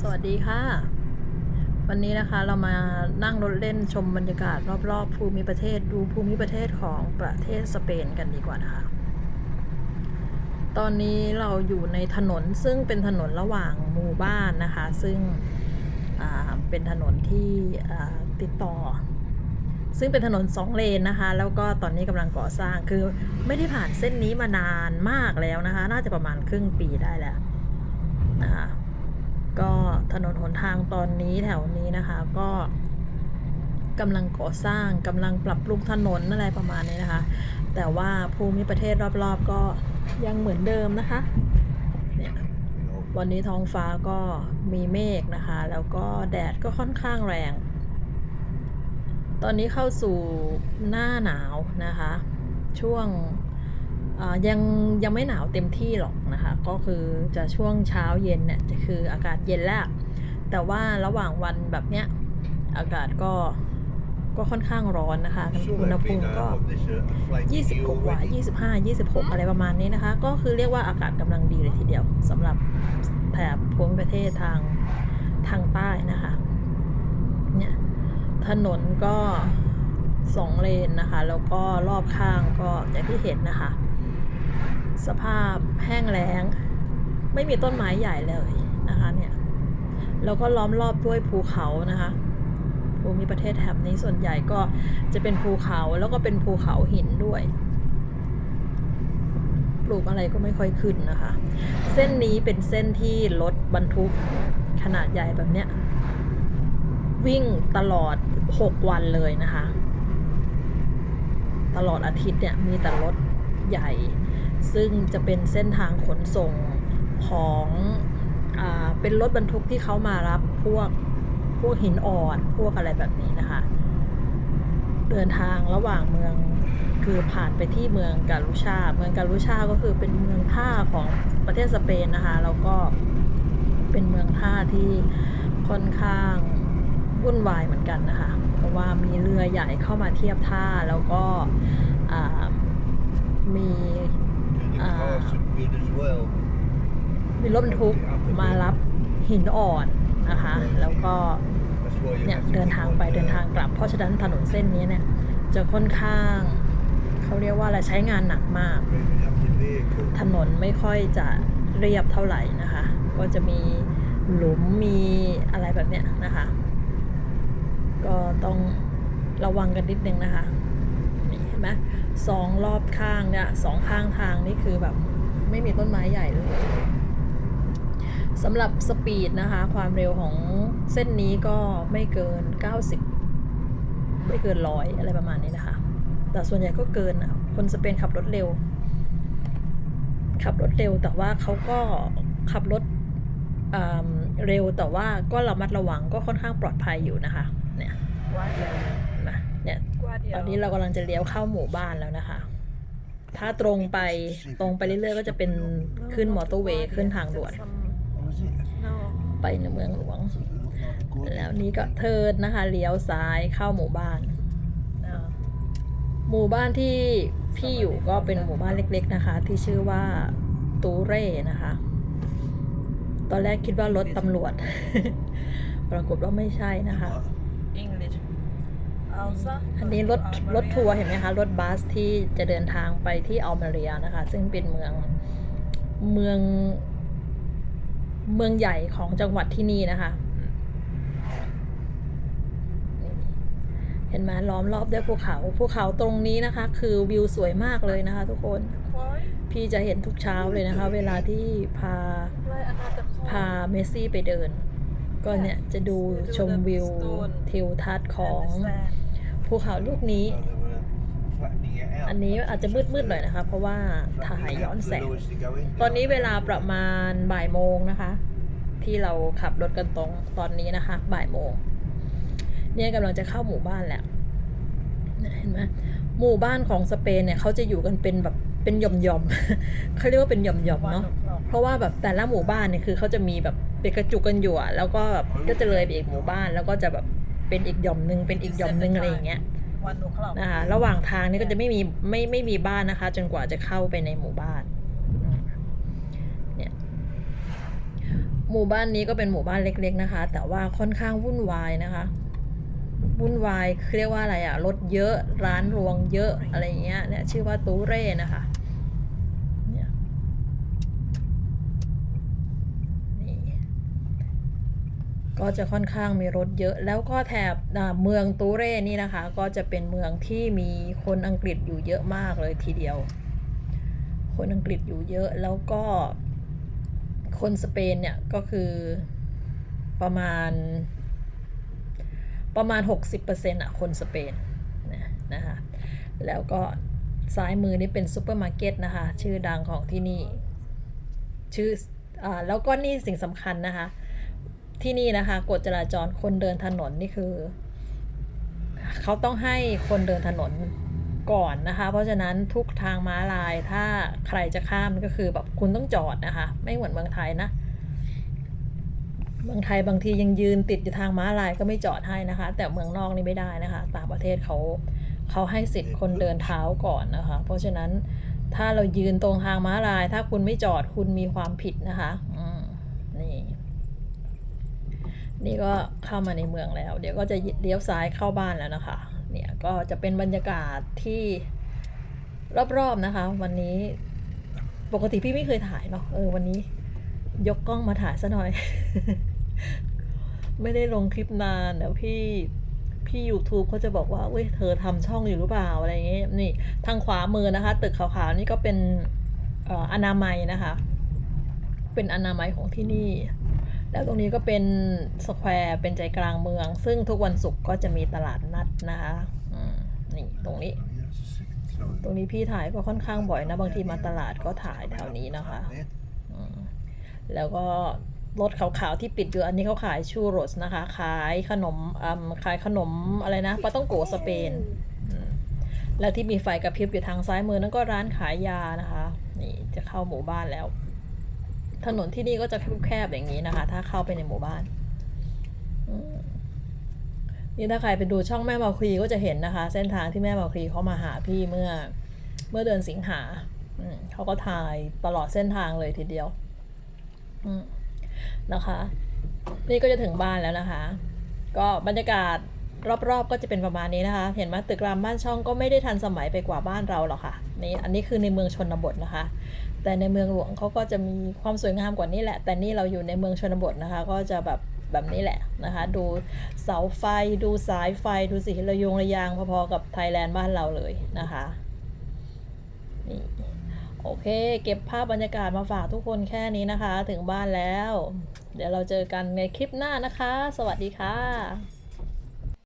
สวัสดีค่ะ วันนี้นะคะเรามานั่งรถเล่นชมบรรยากาศรอบๆ ภูมิประเทศดูภูมิประเทศของประเทศสเปนกันดีกว่านะคะ ตอนนี้เราอยู่ในถนนซึ่งเป็นถนนระหว่างหมู่บ้านนะคะ ซึ่งเป็นถนนที่ติดต่อ ซึ่งเป็นถนนสองเลนนะคะ แล้วก็ตอนนี้กำลังก่อสร้างคือไม่ได้ผ่านเส้นนี้มานานมากแล้วนะคะ น่าจะประมาณครึ่งปีได้แล้วนะคะ ก็ถนนหนทางตอนนี้แถวนี้นะคะ ก็กำลังก่อสร้างกำลังปรับปรุงถนนอะไรประมาณนี้นะคะ แต่ว่าภูมิประเทศรอบๆก็ยังเหมือนเดิมนะคะเนี่ยวันนี้ท้องฟ้าก็มีเมฆนะคะ แล้วก็แดดก็ค่อนข้างแรง ตอนนี้เข้าสู่หน้าหนาวนะคะ ช่วง ยังยังไม่หนาวเต็มที่หรอกนะคะ ก็คือจะช่วงเช้าเย็นเนี่ยจะคืออากาศเย็นแล้ว แต่ว่าระหว่างวันแบบเนี้ยอากาศก็ก็ค่อนข้างร้อนนะคะอุณหภูมิก็ 20 กว่า 25 26 อะไรประมาณนี้นะคะ ก็คือเรียกว่าอากาศกำลังดีเลยทีเดียวสำหรับแถบภูมิประเทศทางทางใต้นะคะ เนี่ยถนนก็สองเลนนะคะ แล้วก็รอบข้างก็อย่างที่เห็นนะคะ สภาพแห้งแล้ง ไม่มีต้นไม้ใหญ่เลยนะคะเนี่ยแล้วก็ล้อมรอบด้วยภูเขานะคะภูมิประเทศแถบนี้ส่วนใหญ่ก็จะเป็นภูเขาแล้วก็เป็นภูเขาหินด้วย ปลูกอะไรก็ไม่ค่อยขึ้นนะคะ เส้นนี้เป็นเส้นที่รถบรรทุกขนาดใหญ่แบบเนี้ยวิ่งตลอด 6 วันเลยนะคะ ตลอดอาทิตย์เนี่ยมีแต่รถใหญ่ ซึ่งจะเป็นเส้นทางขนส่งของอเป็นรถบรรทุกที่เขามารับพวกพวกหินอ่อนพวกอะไรแบบนี้นะคะ เดินทางระหว่างเมืองคือผ่านไปที่เมืองกาลูชา เมืองกาลูชาก็คือเป็นเมืองท่าของประเทศสเปนนะคะ แล้วก็เป็นเมืองท่าที่ค่อนข้างวุ่นวายเหมือนกันนะคะ เพราะว่ามีเรือใหญ่เข้ามาเทียบท่าแล้วก็มี อ่า มีรถบรรทุกมารับหินอ่อนนะคะ แล้วก็เนี่ยเดินทางไปเดินทางกลับ เพราะฉะนั้นถนนเส้นนี้เนี่ยจะค่อนข้างเขาเรียกว่าอะไรใช้งานหนักมาก ถนนไม่ค่อยจะเรียบเท่าไหร่นะคะ ก็จะมีหลุมมีอะไรแบบเนี้ยนะคะ ก็ต้องระวังกันนิดนึงนะคะ ไหมสองรอบข้างเนี่ยสองข้างทางนี่คือแบบไม่มีต้นไม้ใหญ่เลยสำหรับสปีดนะคะ ความเร็วของเส้นนี้ก็ไม่เกิน 90 ไม่เกินร้อยอะไรประมาณนี้นะคะ แต่ส่วนใหญ่ก็เกินอะคนสเปนขับรถเร็ว ขับรถเร็วแต่ว่าเขาก็ขับรถเร็วแต่ว่าก็ระมัดระวังก็ค่อนข้างปลอดภัยอยู่นะคะเนี่ย เนี่ยตอนนี้เรากำลังจะเลี้ยวเข้าหมู่บ้านแล้วนะคะ ถ้าตรงไปตรงไปเรื่อยๆ ก็จะเป็นขึ้นมอเตอร์เวย์ขึ้นทางด่วน ไปในเมืองหลวง แล้วนี้ก็เทิร์นนะคะ เลี้ยวซ้ายเข้าหมู่บ้าน หมู่บ้านที่พี่อยู่ก็เป็นหมู่บ้านเล็ก ๆนะคะ ที่ชื่อว่าตูเร่นะคะ ตอนแรกคิดว่ารถตำรวจ ปรากฏว่าไม่ใช่นะคะ English. อันนี้รถรถทัวร์เห็นไหมคะ รถบัสที่จะเดินทางไปที่อัลเมเรียนะคะ ซึ่งเป็นเมืองเมือง เมืองใหญ่ของจังหวัดที่นี่นะคะ เห็นไหมล้อมรอบด้วยภูเขาภูเขาตรงนี้นะคะ คือวิวสวยมากเลยนะคะ ทุกคน พี่จะเห็นทุกเช้าเลยนะคะ เวลาที่พาพาเมสซี่ไปเดิน ก็เนี่ยจะดูชมวิวทิวทัศน์ของ ภูเขาลูกนี้ อันนี้อาจจะมืดๆหน่อยนะคะ เพราะว่าถ่ายย้อนแสง ตอนนี้เวลาประมาณบ่ายโมงนะคะ ที่เราขับรถกันตรงตอนนี้นะคะ บ่ายโมงเนี่ยกำลังจะเข้าหมู่บ้านแล้วเนี่ยเห็นไหมหมู่บ้านของสเปนเนี่ยเขาจะอยู่กันเป็นแบบเป็นหย่อมๆเขาเรียกว่าเป็นหย่อมๆ One เนาะ o'clock. เพราะว่าแบบแต่ละหมู่บ้านเนี่ยคือเขาจะมีแบบเป็นกระจุกกันอยู่อะแล้วก็แบบก็จะเลยไปอีกหมู่บ้านแล้วก็จะแบบ เป็นอีกหย่อมหนึ่งเป็นอีกหย่อมหนึ่งอะไรอย่างเงี้ย One o'clock. นะคะระหว่างทางนี่ก็จะไม่มีไม่ไม่มีบ้านนะคะ จนกว่าจะเข้าไปในหมู่บ้านเนี่ยหมู่บ้านนี้ก็เป็นหมู่บ้านเล็ก ๆนะคะ แต่ว่าค่อนข้างวุ่นวายนะคะวุ่นวายคือเรียกว่าอะไรอะรถเยอะร้านรวงเยอะอะไรอย่างเงี้ยเนี่ยชื่อว่าตูเร่นะคะเนี่ยนี่ ก็จะค่อนข้างมีรถเยอะ แล้วก็แถบเมืองตูเร่นี่นะคะ ก็จะเป็นเมืองที่มีคนอังกฤษอยู่เยอะมากเลยทีเดียว คนอังกฤษอยู่เยอะแล้วก็คนสเปนเนี่ยก็คือประมาณประมาณ 60%อะคนสเปนนะนะคะแล้วก็ซ้ายมือนี่เป็นซูเปอร์มาร์เก็ตนะคะ ชื่อดังของที่นี่ ชื่ออแล้วก็นี่สิ่งสำคัญนะคะ ที่นี่นะคะกฎจราจรคนเดินถนนนี่คือ เขาต้องให้คนเดินถนนก่อนนะคะ เพราะฉะนั้นทุกทางม้าลายถ้าใครจะข้ามก็คือแบบคุณต้องจอดนะคะ ไม่เหมือนเมืองไทยนะเมืองไทยบางทียังยืนติดอยู่ทางม้าลายก็ไม่จอดให้นะคะ แต่เมืองนอกนี่ไม่ได้นะคะ ต่างประเทศเขาเขาให้สิทธิ์คนเดินเท้าก่อนนะคะ เพราะฉะนั้นถ้าเรายืนตรงทางม้าลาย ถ้าคุณไม่จอดคุณมีความผิดนะคะอืมนี่ นี่ก็เข้ามาในเมืองแล้ว เดี๋ยวก็จะเลี้ยวซ้ายเข้าบ้านแล้วนะคะ เนี่ยก็จะเป็นบรรยากาศที่รอบๆนะคะ วันนี้ปกติพี่ไม่เคยถ่ายเนาะเออวันนี้ ยกกล้องมาถ่ายซะหน่อย ไม่ได้ลงคลิปนานเดี๋ยวพี่พี่ YouTube เขาจะบอกว่าเว้ยเธอทำช่องอยู่หรือเปล่าอะไรอย่างเงี้ยนี่ทางขวามือนะคะ ตึกขาวๆนี่ก็เป็นอออนามัยนะคะ เป็นอนามัยของที่นี่ แล้วตรงนี้ก็เป็นสแควร์เป็นใจกลางเมือง ซึ่งทุกวันศุกร์ก็จะมีตลาดนัดนะคะนี่ตรงนี้ ตรงนี้พี่ถ่ายก็ค่อนข้างบ่อยนะ บางทีมาตลาดก็ถ่ายแถวนี้นะคะ แล้วก็รถขาวๆที่ปิดอยู่อันนี้เขาขายชูโรสนะคะ ขายขนมขายขนมอะไรนะปาต้องโกสเปน แล้วที่มีไฟกระพริบอยู่ทางซ้ายมือนั่นก็ร้านขายยานะคะ นี่จะเข้าหมู่บ้านแล้ว ถนนที่นี่ก็จะแคบๆอย่างนี้นะคะ ถ้าเข้าไปในหมู่บ้านนี่ถ้าใครไปดูช่องแม่มาครีก็จะเห็นนะคะ เส้นทางที่แม่มาครีเขามาหาพี่เมื่อเมื่อเดือนสิงหาเขาก็ถ่ายตลอดเส้นทางเลยทีเดียวนะคะ นี่ก็จะถึงบ้านแล้วนะคะ ก็บรรยากาศ รอบๆ ก็จะเป็นประมาณนี้นะคะ เห็นไหมตึกรามบ้านช่องก็ไม่ได้ทันสมัยไปกว่าบ้านเราหรอกค่ะนี่อันนี้คือในเมืองชนบทนะคะ แต่ในเมืองหลวงเขาก็จะมีความสวยงามกว่านี้แหละ แต่นี่เราอยู่ในเมืองชนบทนะคะ ก็จะแบบแบบนี้แหละนะคะ ดูเสาไฟดูสายไฟดูสิระยงระยางพอๆกับไทยแลนด์บ้านเราเลยนะคะนี่โอเค เก็บภาพบรรยากาศมาฝากทุกคนแค่นี้นะคะ ถึงบ้านแล้ว เดี๋ยวเราเจอกันในคลิปหน้านะคะ สวัสดีค่ะ